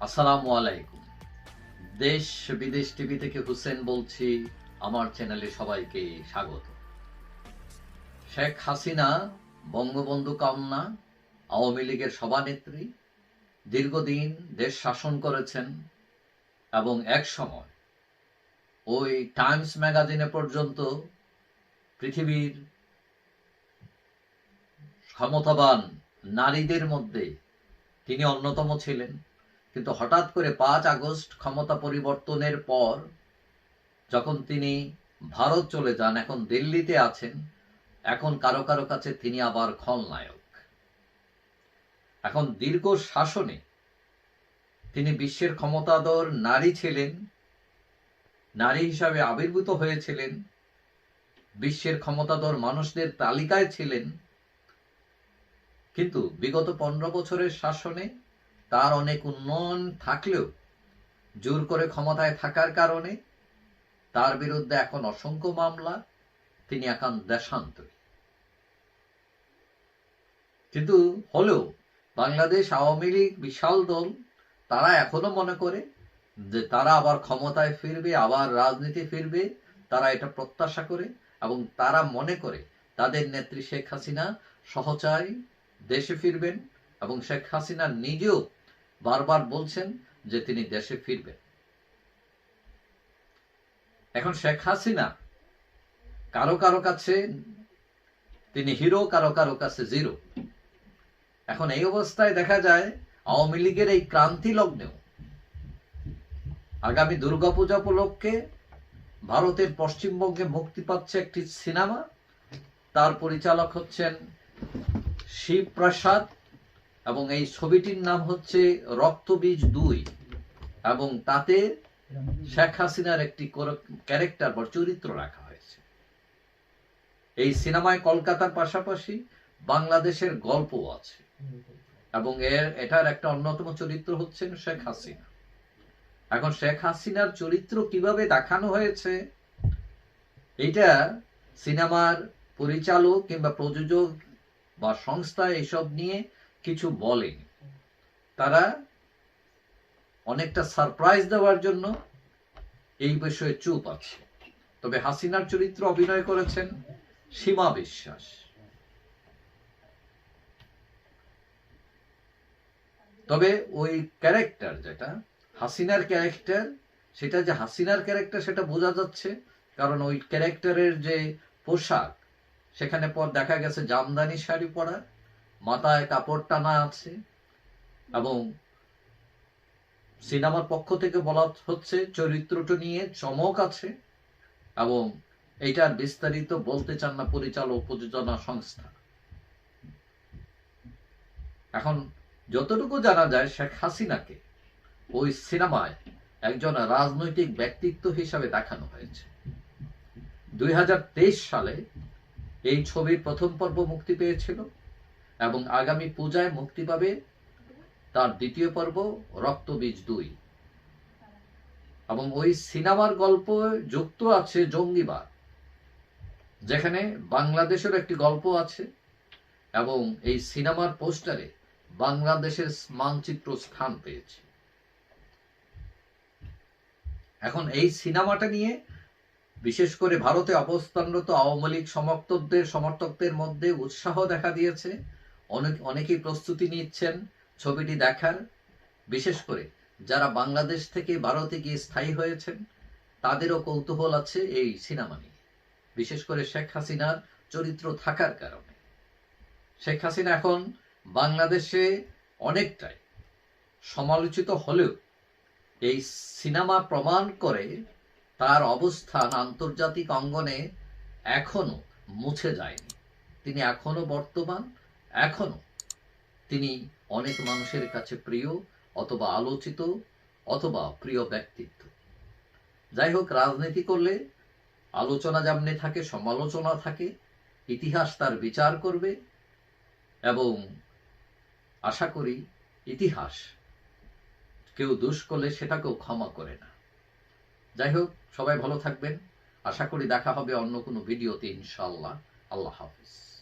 আসসালামু আলাইকুম। দেশ, বিদেশ টিভি থেকে হুসেন বলছি, আমার চ্যানেলে সবাইকে স্বাগত। শেখ হাসিনা বঙ্গবন্ধু কামনা, আওয়ামী লীগের সভানেত্রী, দীর্ঘদিন দেশ শাসন করেছেন এবং এক সময় ওই টাইমস ম্যাগাজিনে পর্যন্ত পৃথিবীর ক্ষমতাবান নারীদের মধ্যে তিনি অন্যতম ছিলেন। কিন্তু হঠাৎ করে পাঁচ আগস্ট ক্ষমতা পরিবর্তনের পর যখন তিনি ভারত চলে যান, এখন দিল্লিতে আছেন, এখন কারও কারও কাছে তিনি আবার খলনায়ক। এখন দীর্ঘ শাসনে তিনি বিশ্বের ক্ষমতাধর নারী ছিলেন, নারী হিসাবে আবির্ভূত হয়েছিলেন, বিশ্বের ক্ষমতাধর মানুষদের তালিকায় ছিলেন। কিন্তু বিগত পনেরো বছরের শাসনে তার অনেক উন্নয়ন থাকলেও জোর করে ক্ষমতায় থাকার কারণে তার বিরুদ্ধে এখন অসংখ্য মামলা, তিনি এখন দেশান্তরী। কিন্তু হলেও বাংলাদেশ আওয়ামী লীগ বিশাল দল, তারা এখনও মনে করে যে তারা আবার ক্ষমতায় ফিরবে, আবার রাজনীতি ফিরবে, তারা এটা প্রত্যাশা করে এবং তারা মনে করে তাদের নেত্রী শেখ হাসিনা সহচায় দেশে ফিরবেন এবং শেখ হাসিনা নিজেও বারবার বলছেন যে তিনি দেশে ফিরবেন। এখন শেখ হাসিনা কারও কারও কাছে, তিনি হিরো, কারও কারও কাছে জিরো। এখন এই অবস্থায় দেখা যায়, আওয়ামী লীগের এই ক্রান্তি লগ্নেও আগামী দুর্গাপূজা উপলক্ষে ভারতের পশ্চিমবঙ্গে মুক্তি পাচ্ছে একটি সিনেমা। তার পরিচালক হচ্ছেন শিবপ্রসাদ এবং এই ছবিটির নাম হচ্ছে রক্তবীজ দুই। এবং তাতে শেখ হাসিনার একটি ক্যারেক্টার বা চরিত্র রাখা হয়েছে। এই সিনেমায় কলকাতার পাশাপাশি বাংলাদেশের গল্প আছে। এবং এর, এটার একটা অন্যতম চরিত্র হচ্ছেন শেখ হাসিনা। এখন শেখ হাসিনার চরিত্র কীভাবে দেখানো হয়েছে এটা সিনেমার পরিচালক কিংবা প্রযোজক বা সংস্থা এসব নিয়ে কিছু বলেনি তারা অনেকটা সারপ্রাইজ দেওয়ার জন্য এই বিষয়ে চুপ আছে। তবে হাসিনার চরিত্র অভিনয় করেছেন সীমা বিশ্বাস। তবে ওই ক্যারেক্টার যেটা, হাসিনার ক্যারেক্টার সেটা যে হাসিনার ক্যারেক্টার সেটা বোঝা যাচ্ছে, কারণ ওই ক্যারেক্টারের যে পোশাক, সেখানে পর দেখা গেছে জামদানি শাড়ি পরা মাথায় কাপড় টানা আছে এবং সিনেমার পক্ষ থেকে বলা হচ্ছে চরিত্রটা নিয়ে চমক আছে এবং এইটার বিস্তারিত বলতে চান না পরিচালক প্রযোজনা সংস্থা। এখন যতটুকু জানা যায় শেখ হাসিনাকে ওই সিনেমায় একজন রাজনৈতিক ব্যক্তিত্ব হিসাবে দেখানো হয়েছে। দুই হাজার তেইশ সালে এই ছবির প্রথম পর্ব মুক্তি পেয়েছিল। এবং আগামী পূজায় মুক্তি পাবে তার দ্বিতীয় পর্ব রক্তবীজ দুই। এবং ওই সিনেমার গল্প যুক্ত আছে জঙ্গিবাদ, যেখানে বাংলাদেশের একটি গল্প আছে এবং এই সিনেমার পোস্টারে বাংলাদেশের মানচিত্র স্থান পেয়েছে। এখন এই সিনেমাটা নিয়ে বিশেষ করে ভারতে অবস্থানরত আওয়ামী লীগ সমর্থকদের সমর্থকদের মধ্যে উৎসাহ দেখা দিয়েছে। অনেক অনেকেই প্রস্তুতি নিচ্ছেন, ছবিটি দেখার। বিশেষ করে যারা বাংলাদেশ থেকে ভারতে গিয়ে স্থায়ী হয়েছেন, তাদেরও কৌতূহল আছে এই সিনেমা নিয়ে। বিশেষ করে শেখ হাসিনার চরিত্র থাকার কারণে। শেখ হাসিনা এখন বাংলাদেশে অনেকটাই সমালোচিত হলেও এই সিনেমা প্রমাণ করে তার অবস্থান আন্তর্জাতিক অঙ্গনে এখনও মুছে যায়নি। তিনি এখনও বর্তমান এখনও তিনি অনেক মানুষের কাছে প্রিয় অথবা আলোচিত অথবা প্রিয় ব্যক্তিত্ব। যাই হোক, রাজনীতি করলে আলোচনা যেমনি থাকে, সমালোচনা থাকে, ইতিহাস তার বিচার করবে এবং আশা করি ইতিহাস কেউ দোষ করলে সেটাকেও ক্ষমা করে না। যাই হোক, সবাই ভালো থাকবেন। আশা করি দেখা হবে অন্য কোনো ভিডিওতে ইনশাল্লাহ আল্লাহ হাফিজ।